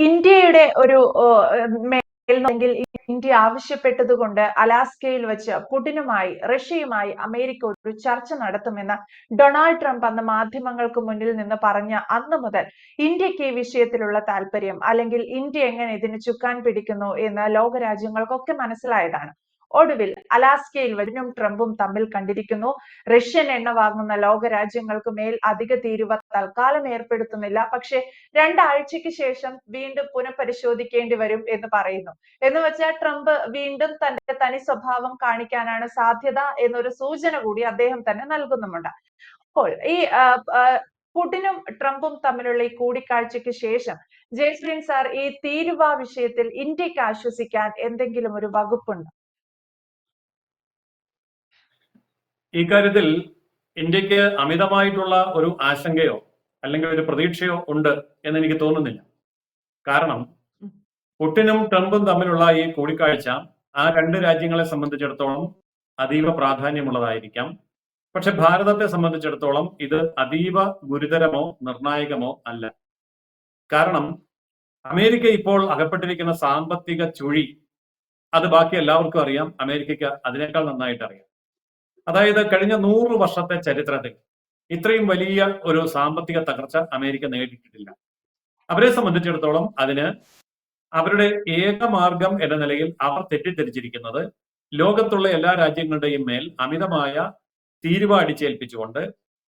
ഇന്ത്യയുടെ ഒരു മേൽ ഇന്ത്യ ആവശ്യപ്പെട്ടതുകൊണ്ട് അലാസ്കയിൽ വെച്ച് പുടിനുമായി റഷ്യയുമായി അമേരിക്ക ഒരു ചർച്ച നടത്തുമെന്ന് ഡൊണാൾഡ് ട്രംപ് അന്ന് മാധ്യമങ്ങൾക്ക് മുന്നിൽ നിന്ന് പറഞ്ഞ അന്ന് മുതൽ ഇന്ത്യയ്ക്ക് ഈ വിഷയത്തിലുള്ള താല്പര്യം അല്ലെങ്കിൽ ഇന്ത്യ എങ്ങനെ ഇതിന് ചുക്കാൻ പിടിക്കുന്നു എന്ന് ലോകരാജ്യങ്ങൾക്കൊക്കെ മനസ്സിലായതാണ്. ഒടുവിൽ അലാസ്കയിൽ വരുന്നും ട്രംപും തമ്മിൽ കണ്ടിരിക്കുന്നു. റഷ്യൻ എണ്ണ വാങ്ങുന്ന ലോകരാജ്യങ്ങൾക്ക് മേൽ അധിക തീരുവ തൽക്കാലം ഏർപ്പെടുത്തുന്നില്ല. പക്ഷെ രണ്ടാഴ്ചയ്ക്ക് ശേഷം വീണ്ടും പുനഃപരിശോധിക്കേണ്ടി വരും എന്ന് പറയുന്നു. എന്ന് വെച്ചാൽ ട്രംപ് വീണ്ടും തന്റെ തനി സ്വഭാവം കാണിക്കാനാണ് സാധ്യത എന്നൊരു സൂചന കൂടി അദ്ദേഹം തന്നെ നൽകുന്നുമുണ്ട്. അപ്പോൾ ഈ പുടിനും ട്രംപും തമ്മിലുള്ള ഈ കൂടിക്കാഴ്ചയ്ക്ക് ശേഷം ജയശ്രീൻ സാർ ഈ തീരുവ വിഷയത്തിൽ ഇന്ത്യയ്ക്ക് ആശ്വസിക്കാൻ എന്തെങ്കിലും ഒരു വകുപ്പുണ്ടോ? ഈ കാര്യത്തിൽ ഇന്ത്യയ്ക്ക് അമിതമായിട്ടുള്ള ഒരു ആശങ്കയോ അല്ലെങ്കിൽ ഒരു പ്രതീക്ഷയോ ഉണ്ട് എന്ന് എനിക്ക് തോന്നുന്നില്ല. കാരണം പുട്ടിനും ട്രംപും തമ്മിലുള്ള ഈ കൂടിക്കാഴ്ച ആ രണ്ട് രാജ്യങ്ങളെ സംബന്ധിച്ചിടത്തോളം അതീവ പ്രാധാന്യമുള്ളതായിരിക്കാം. പക്ഷെ ഭാരതത്തെ സംബന്ധിച്ചിടത്തോളം ഇത് അതീവ ഗുരുതരമോ നിർണായകമോ അല്ല. കാരണം അമേരിക്ക ഇപ്പോൾ അകപ്പെട്ടിരിക്കുന്ന സാമ്പത്തിക ചുഴി അത് ബാക്കി എല്ലാവർക്കും അറിയാം. അമേരിക്കയ്ക്ക് അതിനേക്കാൾ നന്നായിട്ട് അറിയാം അതായത് കഴിഞ്ഞ നൂറ് വർഷത്തെ ചരിത്രത്തിൽ ഇത്രയും വലിയ ഒരു സാമ്പത്തിക തകർച്ച അമേരിക്ക നേടിയിട്ടില്ല അവരെ സംബന്ധിച്ചിടത്തോളം അതിന് അവരുടെ ഏക മാർഗം എന്ന നിലയിൽ അവർ തെറ്റിദ്ധരിച്ചിരിക്കുന്നത് ലോകത്തുള്ള എല്ലാ രാജ്യങ്ങളുടെയും മേൽ അമിതമായ തീരുവ അടിച്ചേൽപ്പിച്ചുകൊണ്ട്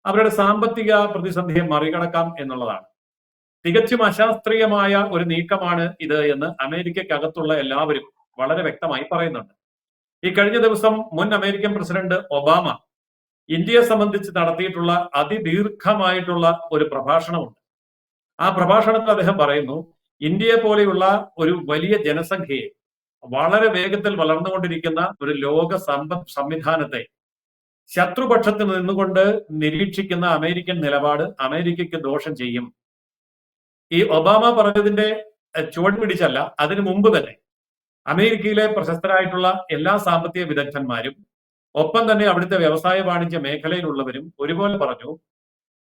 അവരുടെ സാമ്പത്തിക പ്രതിസന്ധിയെ മറികടക്കാം എന്നുള്ളതാണ്. തികച്ചും അശാസ്ത്രീയമായ ഒരു നീക്കമാണ് ഇത് എന്ന് അമേരിക്കക്കകത്തുള്ള എല്ലാവരും വളരെ വ്യക്തമായി പറയുന്നുണ്ട്. ഈ കഴിഞ്ഞ ദിവസം മുൻ അമേരിക്കൻ പ്രസിഡന്റ് ഒബാമ ഇന്ത്യയെ സംബന്ധിച്ച് നടത്തിയിട്ടുള്ള അതിദീർഘമായിട്ടുള്ള ഒരു പ്രഭാഷണമുണ്ട്. ആ പ്രഭാഷണത്തിൽ അദ്ദേഹം പറയുന്നു ഇന്ത്യയെ പോലെയുള്ള ഒരു വലിയ ജനസംഖ്യയെ വളരെ വേഗത്തിൽ വളർന്നുകൊണ്ടിരിക്കുന്ന ഒരു ലോക സമ്പദ് സംവിധാനത്തെ ശത്രുപക്ഷത്ത് നിന്നുകൊണ്ട് നിരീക്ഷിക്കുന്ന അമേരിക്കൻ നിലപാട് അമേരിക്കയ്ക്ക് ദോഷം ചെയ്യും. ഈ ഒബാമ പറഞ്ഞതിന്റെ ചുവട് പിടിച്ചല്ല അതിനു മുമ്പ് തന്നെ അമേരിക്കയിലെ പ്രശസ്തരായിട്ടുള്ള എല്ലാ സാമ്പത്തിക വിദഗ്ധന്മാരും ഒപ്പം തന്നെ അവിടുത്തെ വ്യവസായ വാണിജ്യ മേഖലയിലുള്ളവരും ഒരുപോലെ പറഞ്ഞു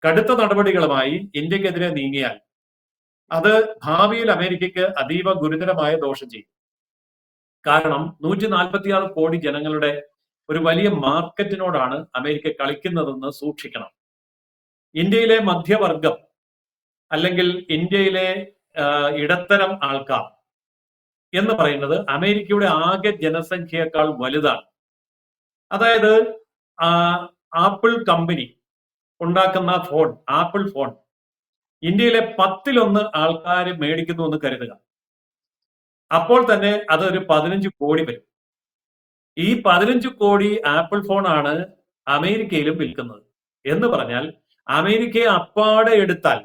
കടുത്ത നടപടികളുമായി ഇന്ത്യക്കെതിരെ നീങ്ങിയാൽ അത് ഭാവിയിൽ അമേരിക്കയ്ക്ക് അതീവ ഗുരുതരമായ ദോഷം ചെയ്യും. കാരണം നൂറ്റി നാൽപ്പത്തിയാറ് കോടി ജനങ്ങളുടെ ഒരു വലിയ മാർക്കറ്റിനോടാണ് അമേരിക്ക കളിക്കുന്നതെന്ന് സൂക്ഷിക്കണം. ഇന്ത്യയിലെ മധ്യവർഗം അല്ലെങ്കിൽ ഇന്ത്യയിലെ ഇടത്തരം ആൾക്കാർ എന്ന് പറയുന്നത് അമേരിക്കയുടെ ആകെ ജനസംഖ്യയേക്കാൾ വലുതാണ്. അതായത് ആപ്പിൾ കമ്പനി ഉണ്ടാക്കുന്ന ഫോൺ ആപ്പിൾ ഫോൺ ഇന്ത്യയിലെ പത്തിലൊന്ന് ആൾക്കാർ മേടിക്കുന്നു എന്ന് കരുതുക. അപ്പോൾ തന്നെ അതൊരു പതിനഞ്ച് കോടി വരും. ഈ പതിനഞ്ച് കോടി ആപ്പിൾ ഫോൺ ആണ് അമേരിക്കയിലും വിൽക്കുന്നത്. എന്ന് പറഞ്ഞാൽ അമേരിക്കയെ അപ്പാടെ എടുത്താൽ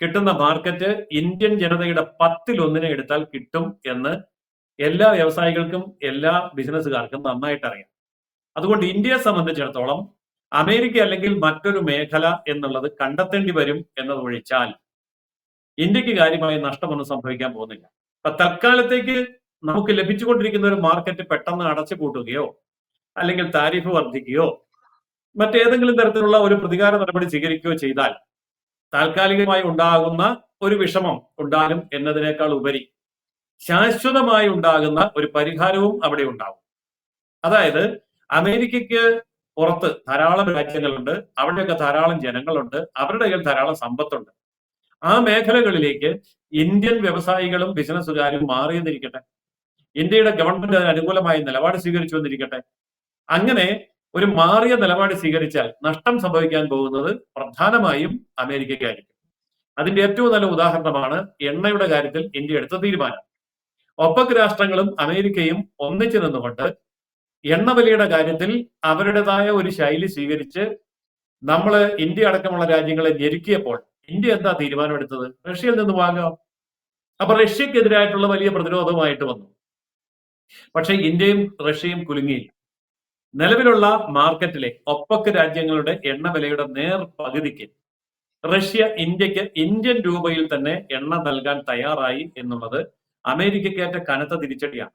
കിട്ടുന്ന മാർക്കറ്റ് ഇന്ത്യൻ ജനതയുടെ പത്തിലൊന്നിനെ എടുത്താൽ കിട്ടും എന്ന് എല്ലാ വ്യവസായികൾക്കും എല്ലാ ബിസിനസ്സുകാർക്കും നന്നായിട്ട് അറിയാം അതുകൊണ്ട് ഇന്ത്യയെ സംബന്ധിച്ചിടത്തോളം അമേരിക്ക അല്ലെങ്കിൽ മറ്റൊരു മേഖല എന്നുള്ളത് കണ്ടെത്തേണ്ടി വരും എന്നതൊഴിച്ചാൽ ഇന്ത്യയ്ക്ക് കാര്യമായ നഷ്ടമൊന്നും സംഭവിക്കാൻ പോകുന്നില്ല. അപ്പൊ തൽക്കാലത്തേക്ക് നമുക്ക് ലഭിച്ചുകൊണ്ടിരിക്കുന്ന ഒരു മാർക്കറ്റ് പെട്ടെന്ന് അടച്ചു കൂട്ടുകയോ അല്ലെങ്കിൽ താരിഫ് വർദ്ധിക്കുകയോ മറ്റേതെങ്കിലും തരത്തിലുള്ള ഒരു പ്രതികാര നടപടി സ്വീകരിക്കുകയോ ചെയ്താൽ താൽക്കാലികമായി ഉണ്ടാകുന്ന ഒരു വിഷമം ഉണ്ടാകും എന്നതിനേക്കാൾ ഉപരി ശാശ്വതമായി ഉണ്ടാകുന്ന ഒരു പരിഹാരവും അവിടെ ഉണ്ടാകും അതായത് അമേരിക്കയ്ക്ക് പുറത്ത് ധാരാളം രാജ്യങ്ങളുണ്ട് അവിടെയൊക്കെ ധാരാളം ജനങ്ങളുണ്ട് അവരുടെ കയ്യിൽ ധാരാളം സമ്പത്തുണ്ട്. ആ മേഖലകളിലേക്ക് ഇന്ത്യൻ വ്യവസായികളും ബിസിനസ്സുകാരും മാറിയെന്നിരിക്കട്ടെ. ഇന്ത്യയുടെ ഗവൺമെന്റ് അതിന് അനുകൂലമായ നിലപാട് സ്വീകരിച്ചു വന്നിരിക്കട്ടെ അങ്ങനെ ഒരു മാറിയ നിലപാട് സ്വീകരിച്ചാൽ നഷ്ടം സംഭവിക്കാൻ പോകുന്നത് പ്രധാനമായും അമേരിക്കയ്ക്കായിരിക്കും. അതിന്റെ ഏറ്റവും നല്ല ഉദാഹരണമാണ് എണ്ണയുടെ കാര്യത്തിൽ ഇന്ത്യ എടുത്ത തീരുമാനം. ഒപ്പക് രാഷ്ട്രങ്ങളും അമേരിക്കയും ഒന്നിച്ചു നിന്നുകൊണ്ട് എണ്ണവിലയുടെ കാര്യത്തിൽ അവരുടേതായ ഒരു ശൈലി സ്വീകരിച്ച് നമ്മൾ ഇന്ത്യ അടക്കമുള്ള രാജ്യങ്ങളെ ഞെരുക്കിയപ്പോൾ ഇന്ത്യ എന്താ തീരുമാനമെടുത്തത്? റഷ്യയിൽ നിന്ന് വാങ്ങാം അപ്പൊ റഷ്യക്കെതിരായിട്ടുള്ള വലിയ പ്രതിരോധമായിട്ട് വന്നു. പക്ഷെ ഇന്ത്യയും റഷ്യയും കുലുങ്ങിയില്ല. നിലവിലുള്ള മാർക്കറ്റിലെ ഒപ്പക്ക് രാജ്യങ്ങളുടെ എണ്ണ വിലയുടെ നേർ പകുതിക്ക് റഷ്യ ഇന്ത്യയ്ക്ക് ഇന്ത്യൻ രൂപയിൽ തന്നെ എണ്ണ നൽകാൻ തയ്യാറായി എന്നുള്ളത് അമേരിക്കയ്ക്കേറ്റ കനത്ത തിരിച്ചടിയാണ്.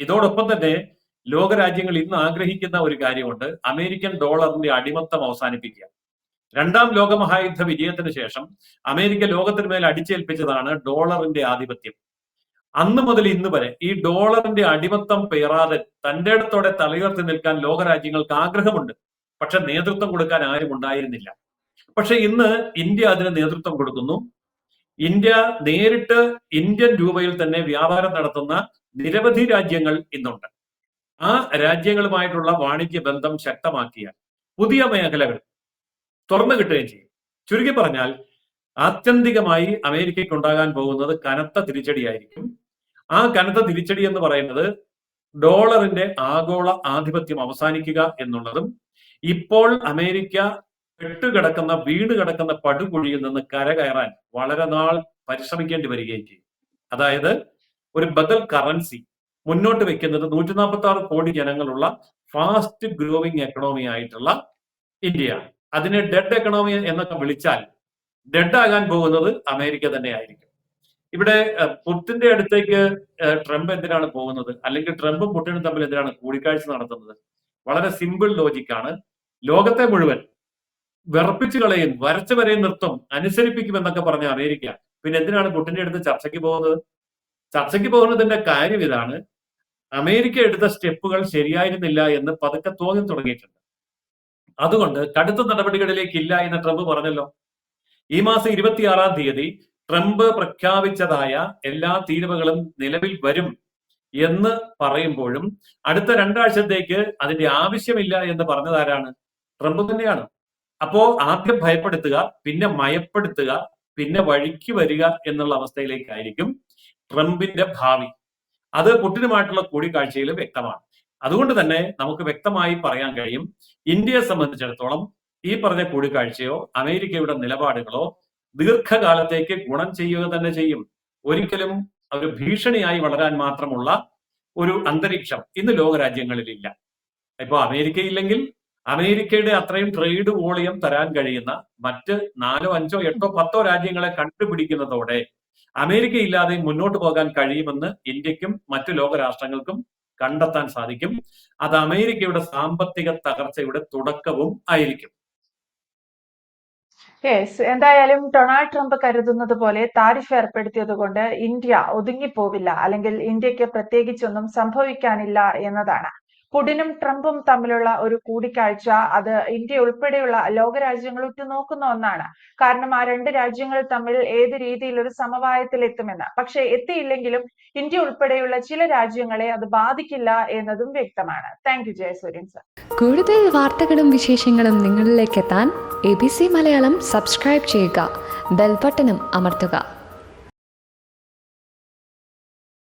ഇതോടൊപ്പം തന്നെ ലോകരാജ്യങ്ങൾ ഇന്ന് ആഗ്രഹിക്കുന്ന ഒരു കാര്യമുണ്ട്. അമേരിക്കൻ ഡോളറിന്റെ അടിമത്തം അവസാനിപ്പിക്കുക. രണ്ടാം ലോകമഹായുദ്ധ വിജയത്തിന് ശേഷം അമേരിക്ക ലോകത്തിന് മേൽ അടിച്ചേൽപ്പിച്ചതാണ് ഡോളറിന്റെ ആധിപത്യം. അന്ന് മുതൽ ഇന്ന് വരെ ഈ ഡോളറിന്റെ അടിമത്തം പേറാതെ തന്റെ ഇടത്തോടെ തലയുയർത്തി നിൽക്കാൻ ലോകരാജ്യങ്ങൾക്ക് ആഗ്രഹമുണ്ട്. പക്ഷെ നേതൃത്വം കൊടുക്കാൻ ആരും ഉണ്ടായിരുന്നില്ല. പക്ഷെ ഇന്ന് ഇന്ത്യ അതിന് നേതൃത്വം കൊടുക്കുന്നു. ഇന്ത്യ നേരിട്ട് ഇന്ത്യൻ രൂപയിൽ തന്നെ വ്യാപാരം നടത്തുന്ന നിരവധി രാജ്യങ്ങൾ ഇന്നുണ്ട്. ആ രാജ്യങ്ങളുമായിട്ടുള്ള വാണിജ്യ ബന്ധം ശക്തമാക്കിയാൽ പുതിയ മേഖലകൾ തുറന്നു കിട്ടുകയും ചെയ്യും. ചുരുക്കി പറഞ്ഞാൽ ആത്യന്തികമായി അമേരിക്കയ്ക്ക് ഉണ്ടാകാൻ പോകുന്നത് കനത്ത തിരിച്ചടിയായിരിക്കും. ആ കനത്ത തിരിച്ചടി എന്ന് പറയുന്നത് ഡോളറിന്റെ ആഗോള ആധിപത്യം അവസാനിക്കുക എന്നുള്ളതും ഇപ്പോൾ അമേരിക്ക കെട്ടുകിടക്കുന്ന വീട് കിടക്കുന്ന പടുകുഴിയിൽ നിന്ന് കരകയറാൻ വളരെ നാൾ പരിശ്രമിക്കേണ്ടി വരികയും ചെയ്യും. അതായത് ഒരു ബദൽ കറൻസി മുന്നോട്ട് വെക്കുന്നത് നൂറ്റി നാൽപ്പത്തി ആറ് കോടി ജനങ്ങളുള്ള ഫാസ്റ്റ് ഗ്രോവിംഗ് എക്കണോമി ആയിട്ടുള്ള ഇന്ത്യ. അതിനെ ഡെഡ് എക്കണോമി എന്നൊക്കെ വിളിച്ചാൽ ഡെഡ് ആകാൻ പോകുന്നത് അമേരിക്ക തന്നെ ആയിരിക്കും ഇവിടെ പുട്ടിന്റെ അടുത്തേക്ക് ട്രംപ് എന്തിനാണ് പോകുന്നത്? അല്ലെങ്കിൽ ട്രംപും പുട്ടിനും തമ്മിൽ എന്തിനാണ് കൂടിക്കാഴ്ച നടത്തുന്നത്? വളരെ സിമ്പിൾ ലോജിക്കാണ്. ലോകത്തെ മുഴുവൻ വിറപ്പിച്ചു കളയും വരച്ചു വരെയും നിർത്തും അനുസരിപ്പിക്കുമെന്നൊക്കെ പറഞ്ഞ അമേരിക്ക. പിന്നെ എന്തിനാണ് പുട്ടിന്റെ അടുത്ത് ചർച്ചയ്ക്ക് പോകുന്നത്? ചർച്ചയ്ക്ക് പോകുന്നതിന്റെ കാര്യം ഇതാണ്. അമേരിക്ക എടുത്ത സ്റ്റെപ്പുകൾ ശരിയായിരുന്നില്ല എന്ന് പതുക്കെ തോന്നി തുടങ്ങിയിട്ടുണ്ട്. അതുകൊണ്ട് കടുത്ത നടപടികളിലേക്കില്ല എന്ന് ട്രംപ് പറഞ്ഞല്ലോ. ഈ മാസം ഇരുപത്തിയാറാം തീയതി ട്രംപ് പ്രഖ്യാപിച്ചതായ എല്ലാ തീരുവകളും നിലവിൽ വരും എന്ന് പറയുമ്പോഴും അടുത്ത രണ്ടാഴ്ചത്തേക്ക് അതിന്റെ ആവശ്യമില്ല എന്ന് പറഞ്ഞതാരാണ്? ട്രംപ് തന്നെയാണ്. അപ്പോ ആദ്യം ഭയപ്പെടുത്തുക പിന്നെ മയപ്പെടുത്തുക പിന്നെ വഴിക്ക് വരിക എന്നുള്ള അവസ്ഥയിലേക്കായിരിക്കും ട്രംപിന്റെ ഭാവി. അത് പുട്ടിനുമായിട്ടുള്ള കൂടിക്കാഴ്ചയിൽ വ്യക്തമാണ്. അതുകൊണ്ട് തന്നെ നമുക്ക് വ്യക്തമായി പറയാൻ കഴിയും ഇന്ത്യയെ സംബന്ധിച്ചിടത്തോളം ഈ പറഞ്ഞ കൂടിക്കാഴ്ചയോ അമേരിക്കയുടെ നിലപാടുകളോ ദീർഘകാലത്തേക്ക് ഗുണം ചെയ്യുക തന്നെ ചെയ്യും. ഒരിക്കലും ഒരു ഭീഷണിയായി വളരാൻ മാത്രമുള്ള ഒരു അന്തരീക്ഷം ഇന്ന് ലോകരാജ്യങ്ങളിലില്ല. ഇപ്പൊ അമേരിക്കയില്ലെങ്കിൽ അമേരിക്കയുടെ അത്രയും ട്രേഡ് വോളിയം തരാൻ കഴിയുന്ന മറ്റ് നാലോ അഞ്ചോ എട്ടോ പത്തോ രാജ്യങ്ങളെ കണ്ടുപിടിക്കുന്നതോടെ അമേരിക്ക ഇല്ലാതെ മുന്നോട്ട് പോകാൻ കഴിയുമെന്ന് ഇന്ത്യക്കും മറ്റു ലോകരാഷ്ട്രങ്ങൾക്കും കണ്ടെത്താൻ സാധിക്കും. അത് അമേരിക്കയുടെ സാമ്പത്തിക തകർച്ചയുടെ തുടക്കവും ആയിരിക്കും. യെസ് എന്തായാലും ഡൊണാൾഡ് ട്രംപ് കരുതുന്നത് പോലെ താരിഫ് ഏർപ്പെടുത്തിയത് കൊണ്ട് ഇന്ത്യ ഒതുങ്ങിപ്പോവില്ല. അല്ലെങ്കിൽ ഇന്ത്യയ്ക്ക് പ്രത്യേകിച്ചൊന്നും സംഭവിക്കാനില്ല എന്നതാണ്. പുടിനും ട്രംപും തമ്മിലുള്ള ഒരു കൂടിക്കാഴ്ച അത് ഇന്ത്യ ഉൾപ്പെടെയുള്ള ലോകരാജ്യങ്ങൾ ഉറ്റുനോക്കുന്ന ഒന്നാണ്. കാരണം ആ രണ്ട് രാജ്യങ്ങൾ തമ്മിൽ ഏത് രീതിയിൽ ഒരു സമവായത്തിൽ എത്തുമെന്ന്. പക്ഷെ എത്തിയില്ലെങ്കിലും ഇന്ത്യ ഉൾപ്പെടെയുള്ള ചില രാജ്യങ്ങളെ അത് ബാധിക്കില്ല എന്നതും വ്യക്തമാണ്. താങ്ക് യു ജയസൂര്യൻ സർ കൂടുതൽ വാർത്തകളും വിശേഷങ്ങളും നിങ്ങളിലേക്ക് എത്താൻ A B C Malayalam subscribe ചെയ്യുക. ബെൽബട്ടനും അമർത്തുക.